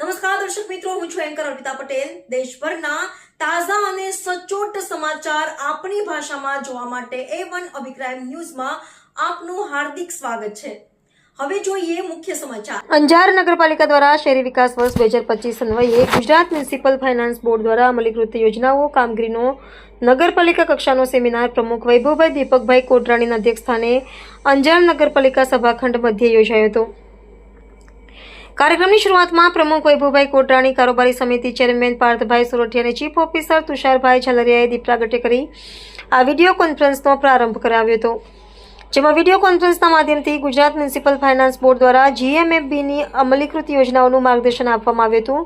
નમસ્કાર, દર્શક મિત્રો, હું છું એન્કર અર્પિતા પટેલ. દેશભરના તાજા અને સચોટ સમાચાર આપણી ભાષામાં જોવા માટે એ વન અભિપ્રાય ન્યૂઝમાં આપનું હાર્દિક સ્વાગત છે. હવે જોઈએ મુખ્ય સમાચાર. અંજાર નગરપાલિકા દ્વારા શહેરી વિકાસ વર્ષ બે હજાર પચીસ અન્વયે ગુજરાત મ્યુનિસિપલ ફાઇનાન્સ બોર્ડ દ્વારા અમલીકૃત યોજનાઓ, કામગીરીનો નગરપાલિકા કક્ષાનો સેમિનાર પ્રમુખ વૈભવભાઈ દીપકભાઈ કોટરાણીના અધ્યક્ષસ્થાને અંજાર નગરપાલિકા સભાખંડ મધ્યે યોજાયો હતો. કાર્યક્રમની શરૂઆતમાં પ્રમુખ વૈભવભાઈ કોટરાણી, કારોબારી સમિતિ ચેરમેન પાર્થભાઈ સોરઠિયા અને ચીફ ઓફિસર તુષારભાઈ ઝલરિયાએ દીપ પ્રાગટ્ય કરી આ વીડિયો કોન્ફરન્સનો પ્રારંભ કરાવ્યો હતો, જેમાં વીડિયો કોન્ફરન્સના માધ્યમથી ગુજરાત મ્યુનિસિપલ ફાઇનાન્સ બોર્ડ દ્વારા જીએમએફબીની અમલીકૃત યોજનાઓનું માર્ગદર્શન આપવામાં આવ્યું હતું,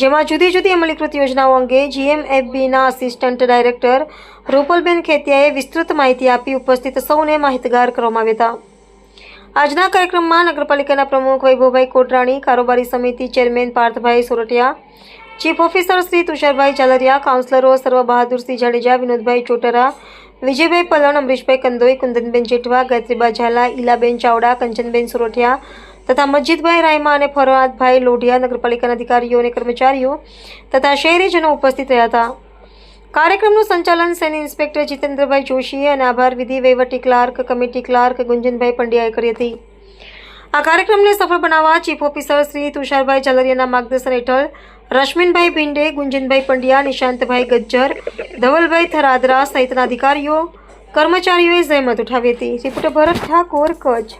જેમાં જુદી જુદી અમલીકૃત યોજનાઓ અંગે જીએમએફબીના આસિસ્ટન્ટ ડાયરેક્ટર રૂપલબેન ખેતિયાએ વિસ્તૃત માહિતી આપી ઉપસ્થિત સૌને માહિતગાર કરવામાં આવ્યા હતા. આજના કાર્યક્રમમાં નગરપાલિકાના પ્રમુખ વૈભવભાઈ કોટરાણી, કારોબારી સમિતિ chairman Parthbhai Sorathiya, chief officer Shri Tusharbhai Chalariya કાઉન્સિલરો સર્વ બહાદુરસિંહ જાડેજા, વિનોદભાઈ ચોટરા, વિજયભાઈ પલણ, અમરીશભાઈ કંદોઈ, કુંદનબેન જેઠવા ગાયત્રીબા ઝાલા, ઈલાબેન ચાવડા, કંચનબેન સુરઠિયા તથા મસ્જિદભાઈ રાયમા અને ફરહાદભાઈ લોઢિયા નગરપાલિકાના અધિકારીઓ અને કર્મચારીઓ તથા શહેરીજનો ઉપસ્થિત રહ્યા હતા. કાર્યક્રમનું સંચાલન સેની ઇન્સ્પેક્ટર જીતેન્દ્રભાઈ જોશીએ અને આભાર વિધિ વહીવટી ક્લાર્ક, કમિટી ક્લાર્ક ગુંજનભાઈ પંડ્યાએ કરી હતી. આ કાર્યક્રમને સફળ બનાવવા ચીફ ઓફિસર શ્રી તુષારભાઈ ઝાલરિયાના માર્ગદર્શન હેઠળ રશ્મિનભાઈ ભીંડે, ગુંજનભાઈ પંડ્યા, નિશાંતભાઈ ગજ્જર, ધવલભાઈ થરાદરા સહિતના અધિકારીઓ, કર્મચારીઓએ જહેમત ઉઠાવી હતી. રિપોર્ટર ભરત ઠાકોર, કચ્છ.